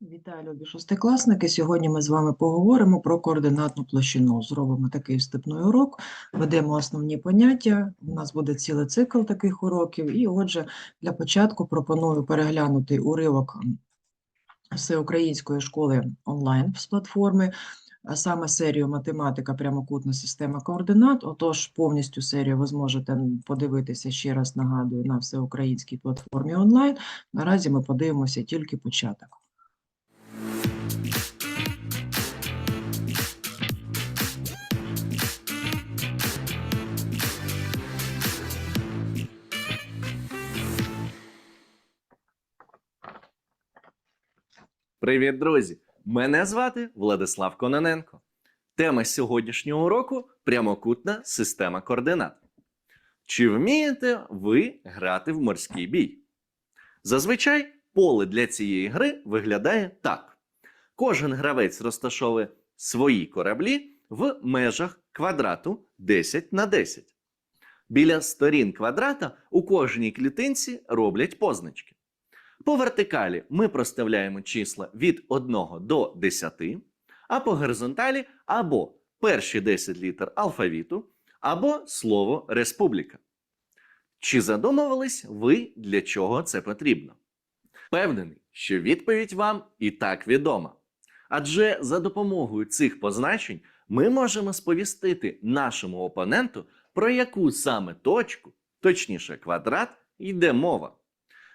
Вітаю, любі шостикласники. Сьогодні ми з вами поговоримо про координатну площину. Зробимо такий вступний урок, ведемо основні поняття. У нас буде цілий цикл таких уроків. І отже, для початку пропоную переглянути уривок Всеукраїнської школи онлайн з платформи, а саме серію математика, прямокутна система координат. Отож, повністю серію ви зможете подивитися ще раз, нагадую, на всеукраїнській платформі онлайн. Наразі ми подивимося тільки початок. Привіт, друзі! Мене звати Владислав Кононенко. Тема сьогоднішнього уроку прямокутна система координат. Чи вмієте ви грати в морський бій? Зазвичай поле для цієї гри виглядає так: кожен гравець розташовує свої кораблі в межах квадрату 10 на 10. Біля сторін квадрата у кожній клітинці роблять позначки. По вертикалі ми проставляємо числа від 1 до 10, а по горизонталі або перші 10 літер алфавіту, або слово республіка. Чи задумувались ви, для чого це потрібно? Впевнений, що відповідь вам і так відома. Адже за допомогою цих позначень ми можемо сповістити нашому опоненту, про яку саме точку, точніше квадрат, йде мова.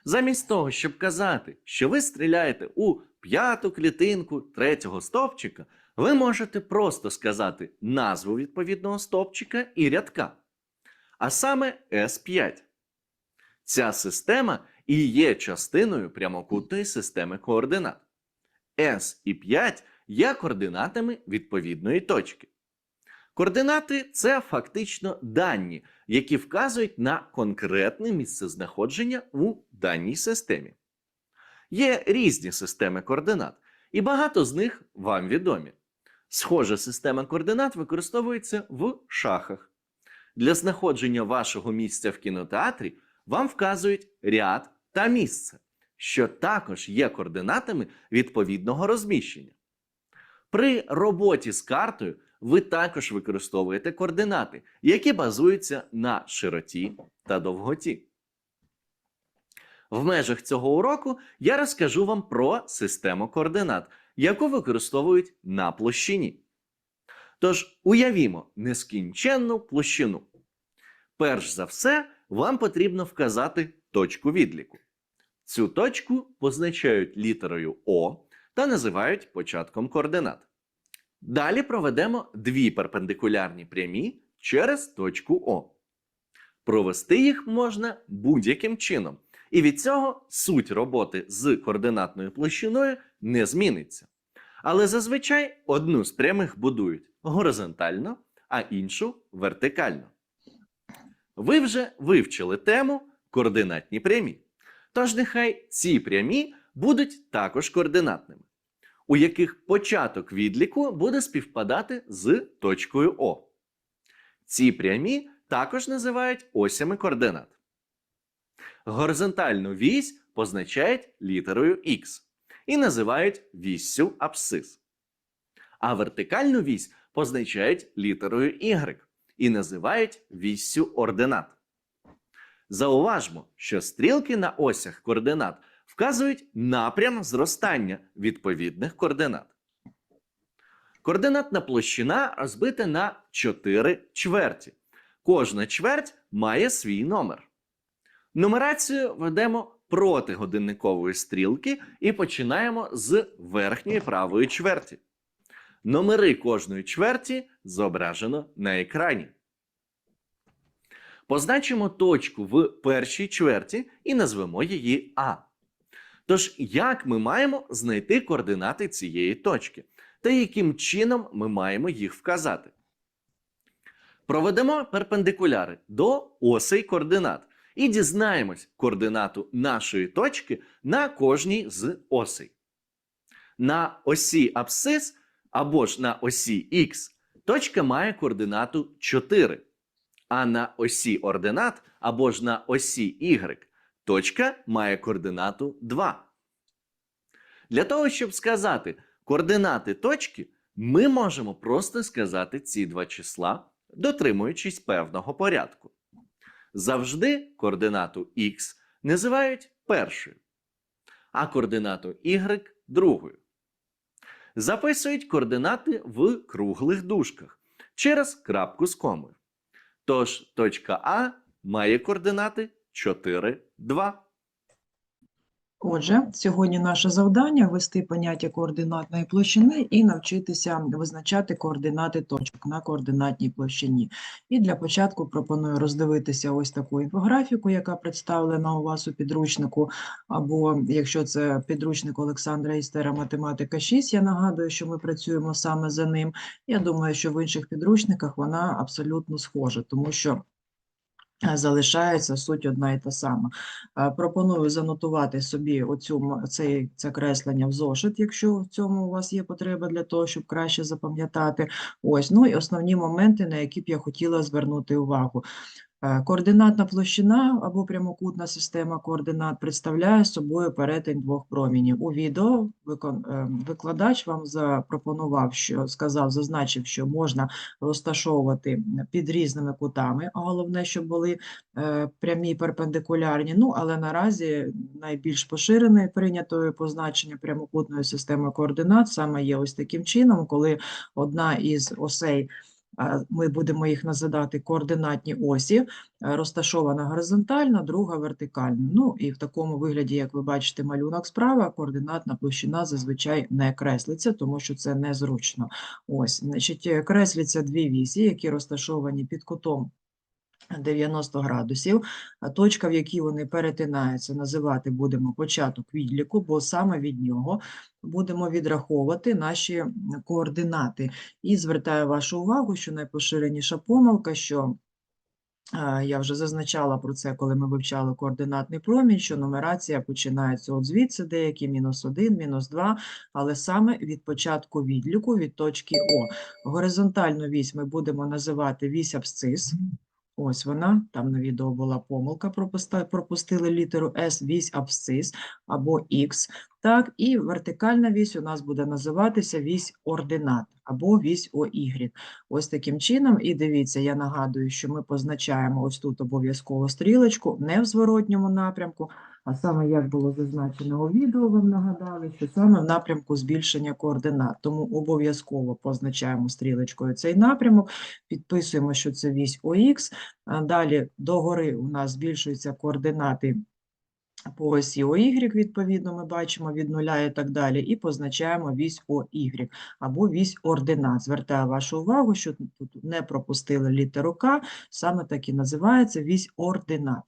Замість того, щоб казати, що ви стріляєте у п'яту клітинку третього стовпчика, ви можете просто сказати назву відповідного стовпчика і рядка. А саме S5. Ця система і є частиною прямокутної системи координат. S і 5 є координатами відповідної точки. Координати це фактично дані, які вказують на конкретне місцезнаходження у даній системі. Є різні системи координат, і багато з них вам відомі. Схожа система координат використовується в шахах. Для знаходження вашого місця в кінотеатрі вам вказують ряд та місце, що також є координатами відповідного розміщення. При роботі з картою ви також використовуєте координати, які базуються на широті та довготі. В межах цього уроку я розкажу вам про систему координат, яку використовують на площині. Тож уявімо нескінченну площину. Перш за все, вам потрібно вказати точку відліку. Цю точку позначають літерою О та називають початком координат. Далі проведемо дві перпендикулярні прямі через точку О. Провести їх можна будь-яким чином, і від цього суть роботи з координатною площиною не зміниться. Але зазвичай одну з прямих будують горизонтально, а іншу вертикально. Ви вже вивчили тему координатні прямі. Тож нехай ці прямі будуть також координатними у яких початок відліку буде співпадати з точкою О. Ці прямі також називають осями координат. Горизонтальну вісь позначають літерою Х і називають віссю абсцис. А вертикальну вісь позначають літерою Y і називають віссю ординат. Зауважмо, що стрілки на осях координат вказують напрям зростання відповідних координат. Координатна площина розбита на 4 чверті. Кожна чверть має свій номер. Нумерацію ведемо проти годинникової стрілки і починаємо з верхньої правої чверті. Номери кожної чверті зображено на екрані. Позначимо точку в першій чверті і назвемо її А. Тож, як ми маємо знайти координати цієї точки, та яким чином ми маємо їх вказати? Проведемо перпендикуляри до осей координат і дізнаємось координату нашої точки на кожній з осей. На осі абсцис або ж на осі Х точка має координату 4, а на осі ординат або ж на осі Y точка має координату 2. Для того, щоб сказати координати точки, ми можемо просто сказати ці два числа, дотримуючись певного порядку. Завжди координату x називають першою, а координату y другою. Записують координати в круглих дужках через крапку з комою. Тож точка А має координати 4, 2. Отже, сьогодні наше завдання ввести поняття координатної площини і навчитися визначати координати точок на координатній площині. І для початку пропоную роздивитися ось таку інфографіку, яка представлена у вас у підручнику, або якщо це підручник Олександра Істера Математика 6, я нагадую, що ми працюємо саме за ним. Я думаю, що в інших підручниках вона абсолютно схожа, тому що залишається суть одна і та сама. Пропоную занотувати собі оцю, цей, це креслення в зошит, якщо в цьому у вас є потреба для того, щоб краще запам'ятати. Ось, ну і основні моменти, на які б я хотіла звернути увагу. Е, Координатна площина або прямокутна система координат представляє собою перетин двох промінів. У відео е, викладач вам запропонував, що сказав, зазначив, що можна розташовувати під різними кутами, а головне, щоб були е, прямі перпендикулярні. Ну, але наразі найбільш поширене прийнятою позначення прямокутної системи координат саме є ось таким чином, коли одна із осей ми будемо їх називати координатні осі, е, розташована горизонтально, друга вертикально. Ну і в такому вигляді, як ви бачите, малюнок справа, координатна площина зазвичай не креслиться, тому що це незручно. Ось, значить, кресліться кресляться дві вісі, які розташовані під кутом 90 градусів. Точка, в якій вони перетинаються, називати будемо початок відліку, бо саме від нього будемо відраховувати наші координати. І звертаю вашу увагу, що найпоширеніша помилка, що я вже зазначала про це, коли ми вивчали координатний промінь, що нумерація починається от звідси, деякі мінус 1, мінус 2, але саме від початку відліку, від точки О. Горизонтальну вісь ми будемо називати вісь абсцис. Ось вона, там на відео була помилка, пропустили літеру S, вісь абсцис або X. Так, і вертикальна вісь у нас буде називатися вісь ординат або вісь ОY. Ось таким чином, і дивіться, я нагадую, що ми позначаємо ось тут обов'язково стрілочку не в зворотньому напрямку, а саме як було зазначено у відео, вам нагадали, що саме в напрямку збільшення координат. Тому обов'язково позначаємо стрілочкою цей напрямок, підписуємо, що це вісь ОХ. Далі догори у нас збільшуються координати по осі ОY, відповідно, ми бачимо від нуля і так далі, і позначаємо вісь ОY або вісь ординат. Звертаю вашу увагу, що тут не пропустили літеру К, саме так і називається вісь ординат.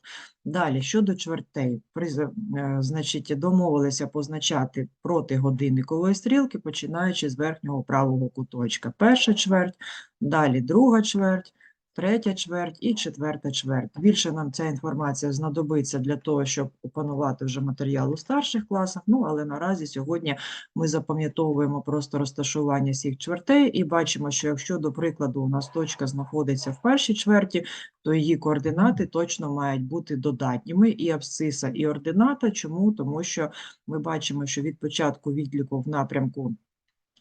Далі, щодо чвертей, приз- е, значить, домовилися позначати проти годинникової стрілки, починаючи з верхнього правого куточка. Перша чверть, далі друга чверть, третя чверть і четверта чверть. Більше нам ця інформація знадобиться для того, щоб опанувати вже матеріал у старших класах. Ну, але наразі сьогодні ми запам'ятовуємо просто розташування всіх чвертей і бачимо, що якщо, до прикладу, у нас точка знаходиться в першій чверті, то її координати точно мають бути додатніми і абсциса, і ордината. Чому? Тому що ми бачимо, що від початку відліку в напрямку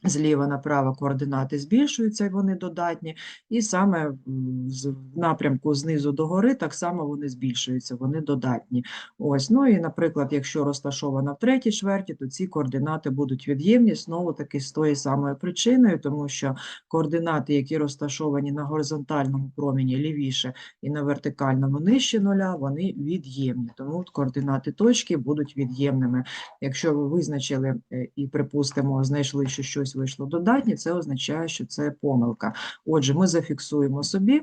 зліва направо координати збільшуються, вони додатні, і саме в напрямку знизу до гори так само вони збільшуються, вони додатні. Ось, ну і, наприклад, якщо розташована в третій чверті, то ці координати будуть від'ємні, знову таки з тої самої причиною, тому що координати, які розташовані на горизонтальному промені лівіше і на вертикальному нижче нуля, вони від'ємні, тому координати точки будуть від'ємними. Якщо ви визначили е, і, припустимо, знайшли, що щось вийшло додатнє, це означає, що це помилка. Отже, ми зафіксуємо собі.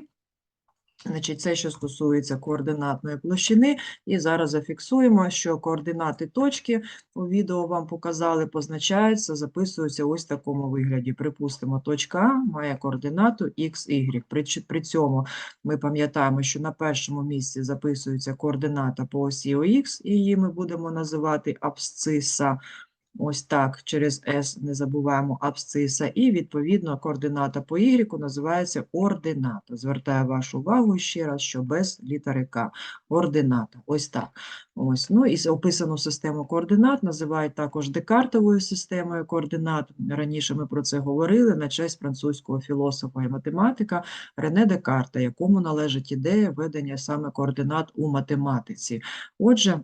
Значить, це що стосується координатної площини, і зараз зафіксуємо, що координати точки у відео вам показали, позначаються, записуються ось в такому вигляді. Припустимо, точка А має координату x, y. При, при цьому ми пам'ятаємо, що на першому місці записується координата по осі ОХ, і її ми будемо називати абсциса. Ось так, через S не забуваємо абсциса, і відповідно координата по Y називається ордината. Звертаю вашу увагу ще раз, що без літери К. Ордината. Ось так. Ось. Ну і описану систему координат називають також декартовою системою координат. Раніше ми про це говорили на честь французького філософа і математика Рене Декарта, якому належить ідея ведення саме координат у математиці. Отже,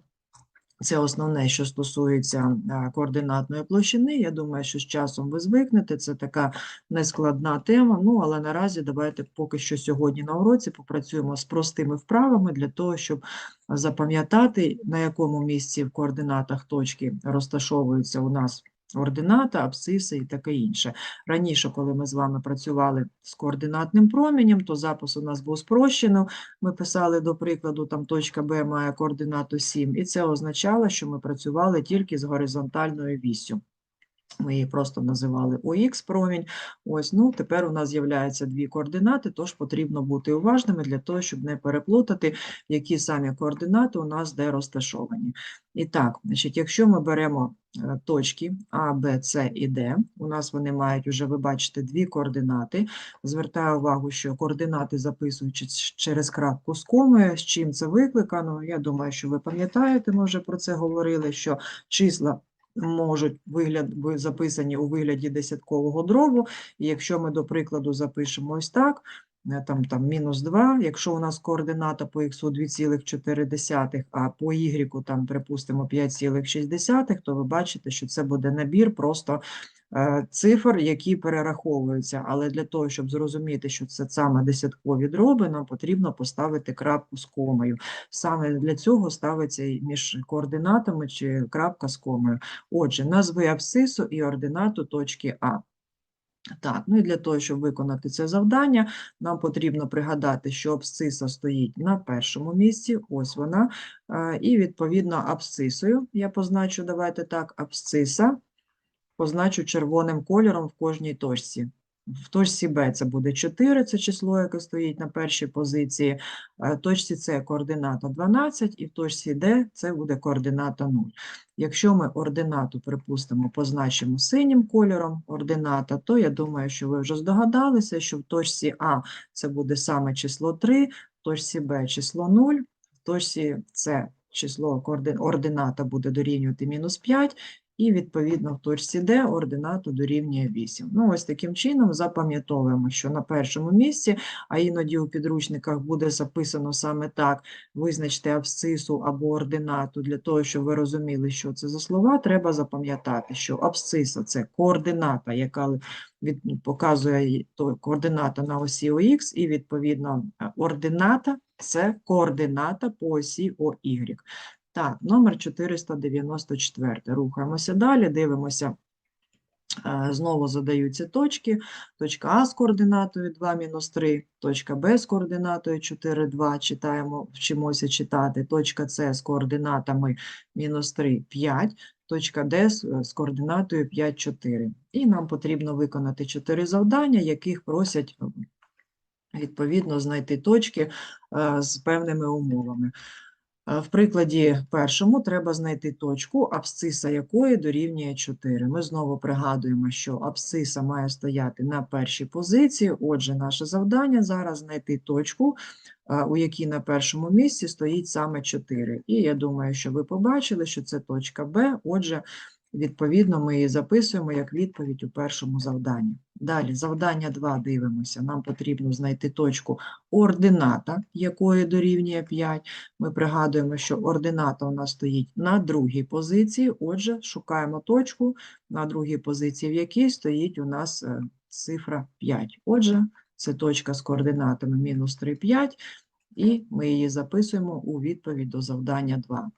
це основне, що стосується координатної площини. Я думаю, що з часом ви звикнете. Це така нескладна тема. Ну, але наразі давайте поки що сьогодні на уроці попрацюємо з простими вправами для того, щоб запам'ятати, на якому місці в координатах точки розташовуються у нас ордината, абсиси і таке інше. Раніше, коли ми з вами працювали з координатним променем, то запис у нас був спрощено. Ми писали, до прикладу, там точка Б має координату 7, і це означало, що ми працювали тільки з горизонтальною вісю. Ми її просто називали ОХ промінь. Ось, ну, тепер у нас з'являються дві координати, тож потрібно бути уважними для того, щоб не переплутати, які самі координати у нас де розташовані. І так, значить, якщо ми беремо е, точки А, Б, С і Д, у нас вони мають вже, ви бачите, дві координати. Звертаю увагу, що координати записують ч- через крапку з комою. З чим це викликано? Я думаю, що ви пам'ятаєте, ми вже про це говорили, що числа можуть вигляд, ви- записані у вигляді десяткового дробу. І якщо ми, до прикладу, запишемо ось так, е, там, там мінус 2, якщо у нас координата по х 2,4, а по y там, припустимо, 5,6, то ви бачите, що це буде набір просто цифр, які перераховуються. Але для того, щоб зрозуміти, що це саме десяткові дроби, нам потрібно поставити крапку з комою. Саме для цього ставиться між координатами чи крапка з комою. Отже, назви абсцису і ординату точки А. Так, ну і для того, щоб виконати це завдання, нам потрібно пригадати, що абсциса стоїть на першому місці, ось вона, е, і відповідно абсцисою, я позначу, давайте так, абсциса, позначу червоним кольором в кожній точці. В точці Б це буде 4, це число, яке стоїть на першій позиції, е, в точці С координата 12, і в точці Д це буде координата 0. Якщо ми ординату, припустимо, позначимо синім кольором ордината, то я думаю, що ви вже здогадалися, що в точці А це буде саме число 3, в точці Б число 0, в точці С число ордината буде дорівнювати мінус 5, і відповідно в точці Д ординату дорівнює 8. Ну, ось таким чином запам'ятовуємо, що на першому місці, а іноді у підручниках буде записано саме так, визначте абсцису або ординату для того, щоб ви розуміли, що це за слова, треба запам'ятати, що абсциса – це координата, яка від, показує то, координата на осі ОХ, і відповідно ордината – це координата по осі ОY. Так, номер 494. Рухаємося далі, дивимося. Е, Знову задаються точки. Точка А з координатою 2 мінус 3, точка Б з координатою 4, 2, читаємо, вчимося читати. Точка С з координатами мінус 3, 5, точка Д з, з координатою 5, 4. І нам потрібно виконати 4 завдання, яких просять е, відповідно знайти точки е, з певними умовами. В прикладі першому треба знайти точку, абсциса якої дорівнює 4. Ми знову пригадуємо, що абсциса має стояти на першій позиції. Отже, наше завдання зараз знайти точку, у якій на першому місці стоїть саме 4. І я думаю, що ви побачили, що це точка Б. Отже, відповідно, ми її записуємо як відповідь у першому завданні. Далі, завдання 2 дивимося. Нам потрібно знайти точку ордината, якої дорівнює 5. Ми пригадуємо, що ордината у нас стоїть на другій позиції, отже, шукаємо точку на другій позиції, в якій стоїть у нас е, цифра 5. Отже, це точка з координатами мінус 3, 5, і ми її записуємо у відповідь до завдання 2.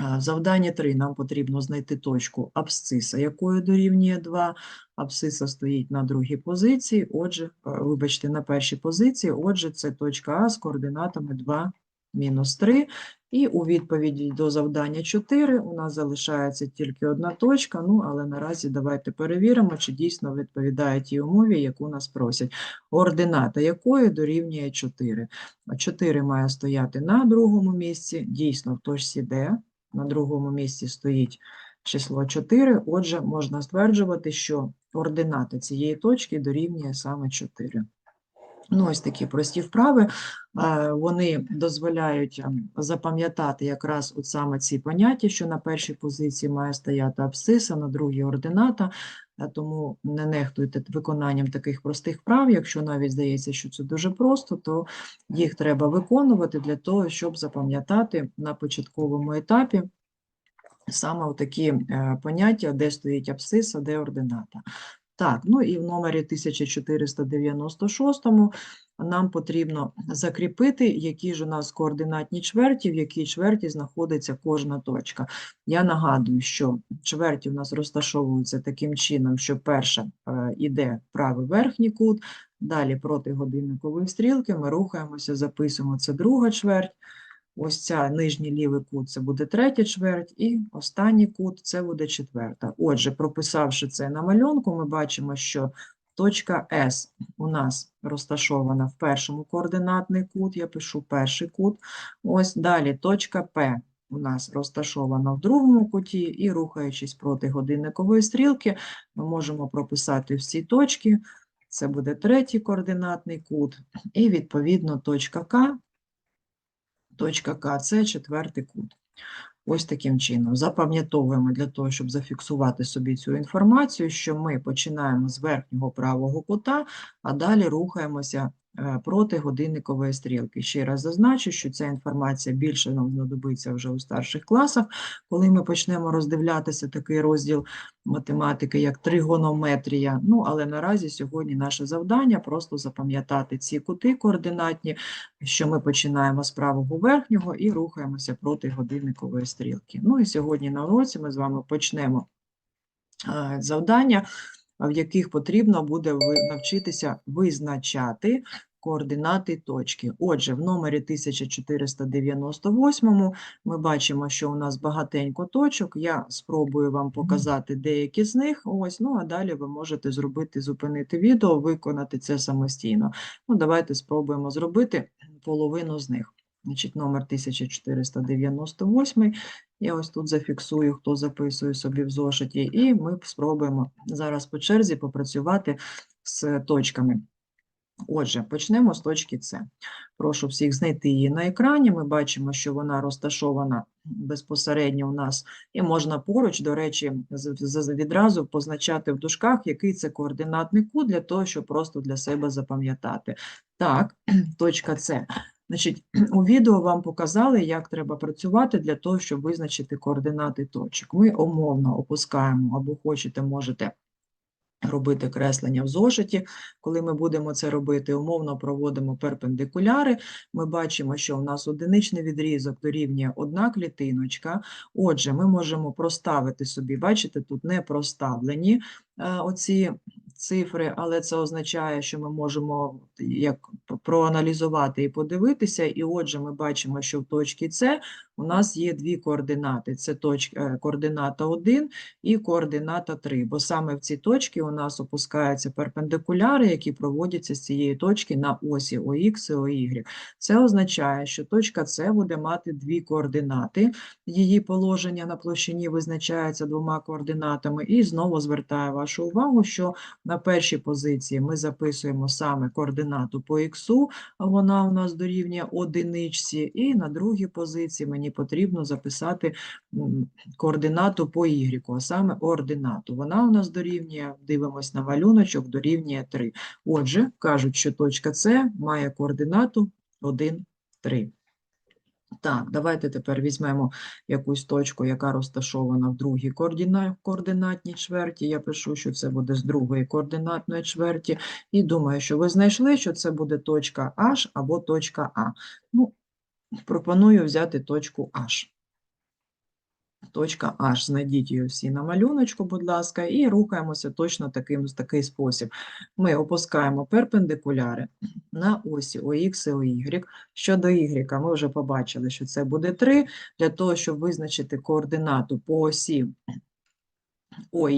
В 3 нам потрібно знайти точку абсциса, якою дорівнює 2. Абсциса стоїть на другій позиції, отже, е, вибачте, на першій позиції, отже, це точка А з координатами 2, мінус 3. І у відповіді до завдання 4 у нас залишається тільки одна точка, ну, але наразі давайте перевіримо, чи дійсно відповідає тій умові, яку нас просять. Ордината якої дорівнює 4. А 4 має стояти на другому місці, дійсно в точці Д. На другому місці стоїть число 4. Отже, можна стверджувати, що ордината цієї точки дорівнює саме 4. Ну, ось такі прості вправи. е, Вони дозволяють ем, запам'ятати якраз от саме ці поняття, що на першій позиції має стояти абсциса, на другій ордината. Е, Тому не нехтуйте виконанням таких простих вправ. Якщо навіть здається, що це дуже просто, то їх треба виконувати для того, щоб запам'ятати на початковому етапі саме такі е, поняття, де стоїть абсциса, де ордината. Так, ну і в номері 1496 нам потрібно закріпити, які ж у нас координатні чверті, в якій чверті знаходиться кожна точка. Я нагадую, що чверті у нас розташовуються таким чином, що перша е, іде правий верхній кут, далі проти годинникової стрілки ми рухаємося, записуємо це друга чверть. Ось ця нижній лівий кут це буде третя чверть, і останній кут це буде четверта. Отже, прописавши це на малюнку, ми бачимо, що точка С у нас розташована в першому координатний кут, я пишу перший кут. Ось далі точка П у нас розташована в другому куті, і рухаючись проти годинникової стрілки, ми можемо прописати всі точки. Це буде третій координатний кут, і відповідно точка К Точка К це четвертий кут. Ось таким чином. Запам'ятовуємо для того, щоб зафіксувати собі цю інформацію, що ми починаємо з верхнього правого кута, а далі рухаємося проти годинникової стрілки. Ще раз зазначу, що ця інформація більше нам знадобиться вже у старших класах, коли ми почнемо роздивлятися такий розділ математики, як тригонометрія. Ну, але наразі сьогодні наше завдання просто запам'ятати ці кути координатні, що ми починаємо з правого верхнього і рухаємося проти годинникової стрілки. Ну і сьогодні на уроці ми з вами почнемо е, завдання, в яких потрібно буде навчитися визначати координати точки. Отже, в номері 1498 ми бачимо, що у нас багатенько точок. Я спробую вам показати деякі з них. Ось, ну а далі ви можете зробити, зупинити відео, виконати це самостійно. Ну, давайте спробуємо зробити половину з них. Значить, номер 1498. Я ось тут зафіксую, хто записує собі в зошиті, і ми спробуємо зараз по черзі попрацювати з точками. Отже, почнемо з точки С. Прошу всіх знайти її на екрані. Ми бачимо, що вона розташована безпосередньо у нас, і можна поруч, до речі, відразу позначати в дужках, який це координатний кут, для того, щоб просто для себе запам'ятати. Так, точка С. Значить, у відео вам показали, як треба працювати для того, щоб визначити координати точок. Ми умовно опускаємо або хочете, можете робити креслення в зошиті. Коли ми будемо це робити, умовно проводимо перпендикуляри. Ми бачимо, що у нас одиничний відрізок дорівнює одна клітиночка. Отже, ми можемо проставити собі, бачите, тут не проставлені оці цифри, але це означає, що ми можемо як проаналізувати і подивитися. І отже, ми бачимо, що в точці С у нас є дві координати. Це точка, е, координата 1 і координата 3, бо саме в ці точки у нас опускаються перпендикуляри, які проводяться з цієї точки на осі ОХ і ОY. Це означає, що точка С буде мати дві координати, її положення на площині визначається двома координатами, і знову звертаю вашу увагу, що на першій позиції ми записуємо саме координату по х, вона у нас дорівнює одиничці, і на другій позиції мені потрібно записати координату по y, а саме ординату. Вона у нас дорівнює, дивимось на малюночок, дорівнює 3. Отже, кажуть, що точка С має координату 1, 3. Так, давайте тепер візьмемо якусь точку, яка розташована в другій координа- координатній чверті. Я пишу, що це буде з другої координатної чверті. І думаю, що ви знайшли, що це буде точка H або точка А. Ну, пропоную взяти точку H. Точка H, знайдіть її всі на малюночку, будь ласка, і рухаємося точно таким, такий спосіб. Ми опускаємо перпендикуляри на осі ОХ і ОY. Щодо Y, ми вже побачили, що це буде 3. Для того, щоб визначити координату по осі ОХ,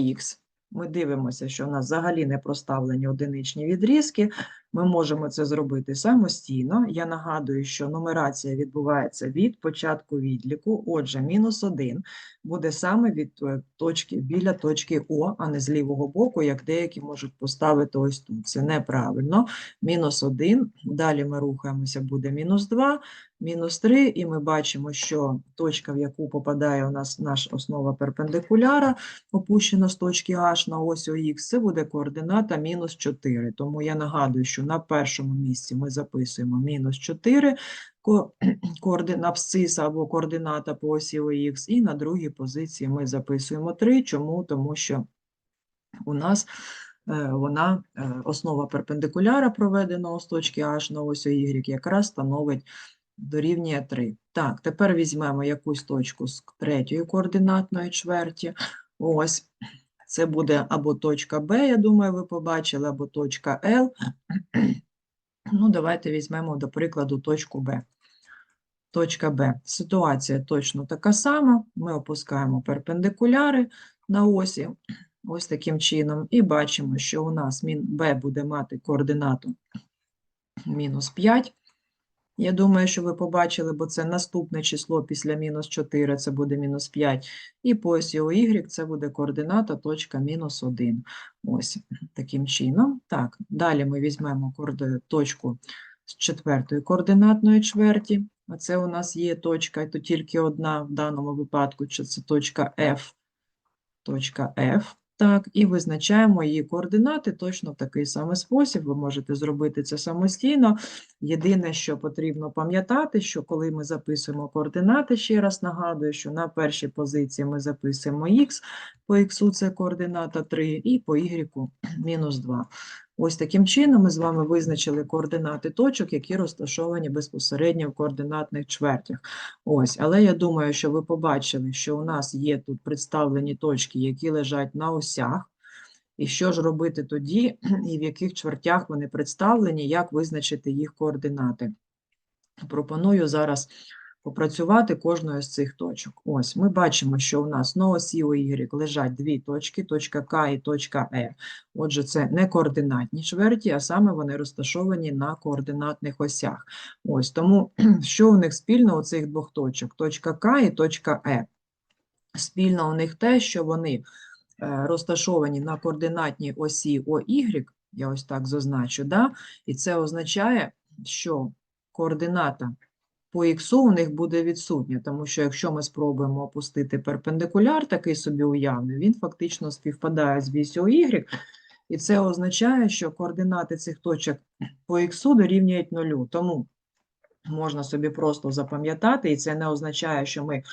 ми дивимося, що у нас взагалі не проставлені одиничні відрізки. Ми можемо це зробити самостійно. Я нагадую, що нумерація відбувається від початку відліку. Отже, мінус 1 буде саме від е, точки біля точки О, а не з лівого боку, як деякі можуть поставити ось тут. Це неправильно. Мінус 1. Далі ми рухаємося, буде мінус 2, мінус 3, і ми бачимо, що точка, в яку попадає у нас наша основа перпендикуляра, опущена з точки H на ось ОХ, це буде координата мінус 4. Тому я нагадую, що на першому місці ми записуємо мінус 4, ко- координа абсциса або координата по осі ОХ, і на другій позиції ми записуємо 3. Чому? Тому що у нас е, вона, е, основа перпендикуляра проведеного з точки H на ось Y якраз становить дорівнює 3. Так, тепер візьмемо якусь точку з третьої координатної чверті. Ось, це буде або точка Б, я думаю, ви побачили, або точка Л. Ну, давайте візьмемо, до прикладу, точку Б. Точка Б. Ситуація точно така сама. Ми опускаємо перпендикуляри на осі, ось таким чином, і бачимо, що у нас Б буде мати координату мінус 5. Я думаю, що ви побачили, бо це наступне число після мінус 4, це буде мінус 5. І по осі ОY це буде координата точка мінус 1. Ось таким чином. Так, далі ми візьмемо точку з четвертої координатної чверті. А це у нас є точка, і то тільки одна в даному випадку, чи це точка F. Точка F. Так, і визначаємо її координати точно в такий самий спосіб. Ви можете зробити це самостійно. Єдине, що потрібно пам'ятати, що коли ми записуємо координати, ще раз нагадую, що на першій позиції ми записуємо х, по х це координата 3, і по y мінус 2. Ось таким чином ми з вами визначили координати точок, які розташовані безпосередньо в координатних чвертях. Ось, але я думаю, що ви побачили, що у нас є тут представлені точки, які лежать на осях. І що ж робити тоді, і в яких чвертях вони представлені, як визначити їх координати. Пропоную зараз попрацювати кожною з цих точок. Ось, ми бачимо, що у нас на осі Y лежать дві точки, точка К і точка Е. Отже, це не координатні чверті, а саме вони розташовані на координатних осях. Ось, тому що у них спільно у цих двох точок? Точка К і точка Е. Спільно у них те, що вони е, розташовані на координатній осі ОY, я ось так зазначу, да? і це означає, що координата по х у них буде відсутня, тому що якщо ми спробуємо опустити перпендикуляр, такий собі уявний, він фактично співпадає з вісю Y, і це означає, що координати цих точок по х дорівнюють нулю. Тому можна собі просто запам'ятати, і це не означає, що ми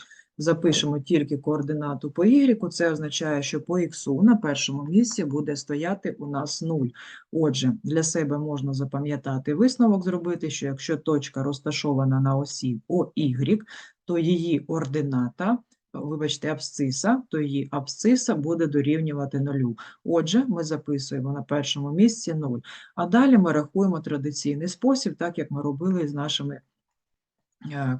запишемо тільки координату по y, це означає, що по х на першому місці буде стояти у нас 0. Отже, для себе можна запам'ятати висновок зробити, що якщо точка розташована на осі ОY, то її ордината, вибачте, абсциса, то її абсциса буде дорівнювати нулю. Отже, ми записуємо на першому місці 0. А далі ми рахуємо традиційний спосіб, так як ми робили з нашими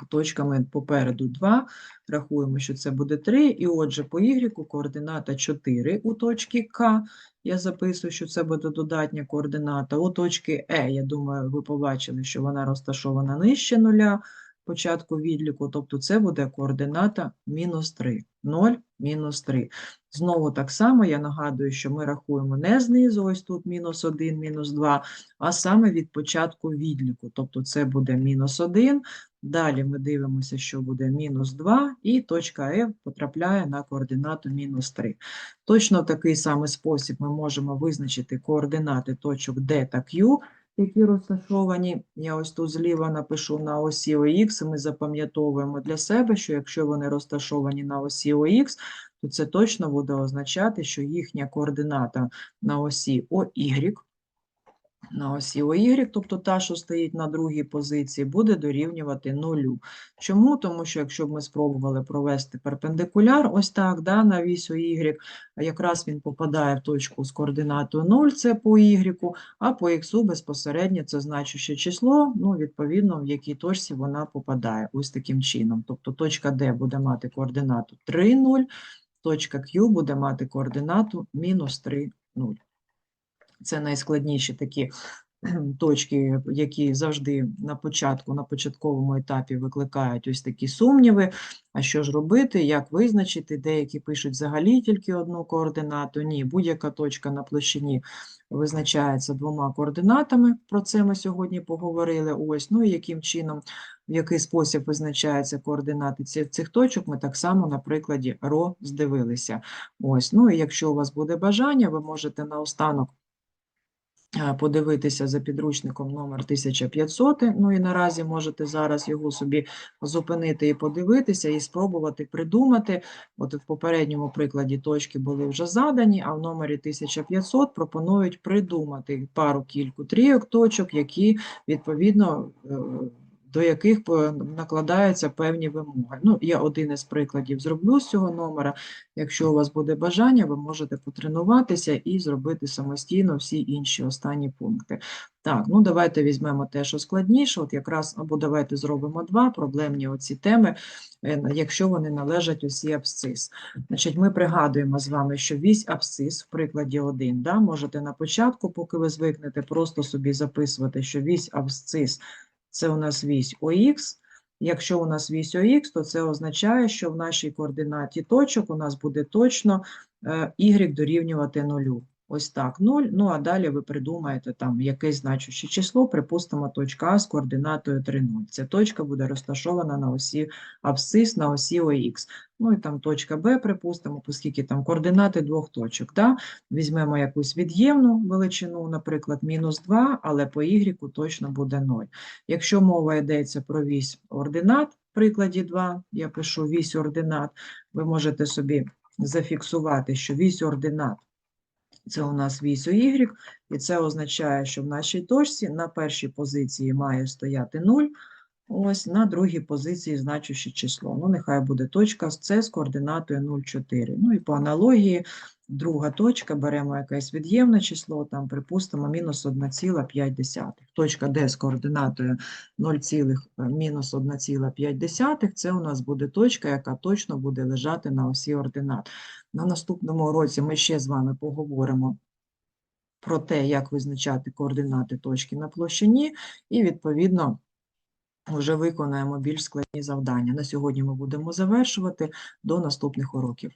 точками попереду 2, рахуємо, що це буде 3, і отже, по y координата 4 у точці К, я записую, що це буде додатня координата. У точки Е, я думаю, ви побачили, що вона розташована нижче нуля початку відліку, тобто це буде координата мінус 3. 0, мінус 3. Знову так само я нагадую, що ми рахуємо не знизу, ось тут мінус 1, мінус 2, а саме від початку відліку. Тобто це буде мінус 1, далі ми дивимося, що буде мінус 2, і точка F потрапляє на координату мінус 3. Точно в такий самий спосіб ми можемо визначити координати точок D та Q, які розташовані, я ось тут зліва напишу на осі ОХ, ми запам'ятовуємо для себе, що якщо вони розташовані на осі ОХ, то це точно буде означати, що їхня координата на осі ОY, на осі ОY, тобто та, що стоїть на другій позиції, буде дорівнювати нулю. Чому? Тому що якщо б ми спробували провести перпендикуляр, ось так, да, на вісь ОY, якраз він попадає в точку з координатою 0, це по Y, а по X безпосередньо це значуще число, ну, відповідно, в якій точці вона попадає. Ось таким чином. Тобто точка D буде мати координату 3, 0, точка Q буде мати координату мінус 3, 0. Це найскладніші такі точки, які завжди на початку, на початковому етапі викликають ось такі сумніви. А що ж робити, як визначити? Деякі пишуть взагалі тільки одну координату. Ні, будь-яка точка на площині визначається двома координатами. Про це ми сьогодні поговорили. Ось, ну і яким чином, в який спосіб визначаються координати цих, цих точок, ми так само на прикладі РО здивилися. Ось, ну і якщо у вас буде бажання, ви можете наостанок подивитися за підручником номер 1500, ну і наразі можете зараз його собі зупинити і подивитися, і спробувати придумати. От в попередньому прикладі точки були вже задані, а в номері 1500 пропонують придумати пару кільку трійок точок, які відповідно е, до яких по- накладаються певні вимоги. Ну, я один із прикладів зроблю з цього номера. Якщо у вас буде бажання, ви можете потренуватися і зробити самостійно всі інші останні пункти. Так, ну давайте візьмемо те, що складніше. От якраз або давайте зробимо два проблемні оці теми, е, якщо вони належать усі абсцис. Значить, ми пригадуємо з вами, що вісь абсцис в прикладі 1, да, можете на початку, поки ви звикнете, просто собі записувати, що вісь абсцис це у нас вісь ОХ. Якщо у нас вісь ОХ, то це означає, що в нашій координаті точок у нас буде точно е, y дорівнювати нулю. Ось так, 0. Ну а далі ви придумаєте там якесь значуще число, припустимо, точка А з координатою 3,0. Ця точка буде розташована на осі абсцис, на осі ОХ. Ну і там точка Б, припустимо, оскільки там координати двох точок. Да? Візьмемо якусь від'ємну величину, наприклад, мінус 2, але по y точно буде 0. Якщо мова йдеться про вісь ординат, в прикладі 2, я пишу вісь ординат, ви можете собі зафіксувати, що вісь ординат це у нас вісь y, і це означає, що в нашій точці на першій позиції має стояти 0, ось на другій позиції значуще число. Ну, нехай буде точка С з координатою 0,4. Ну і по аналогії, друга точка, беремо якесь від'ємне число, там, припустимо, мінус 1,5. Точка Д з координатою 0, мінус 1,5, це у нас буде точка, яка точно буде лежати на осі ординат. На наступному уроці ми ще з вами поговоримо про те, як визначати координати точки на площині, і, відповідно, вже виконаємо більш складні завдання. На сьогодні ми будемо завершувати. До наступних уроків.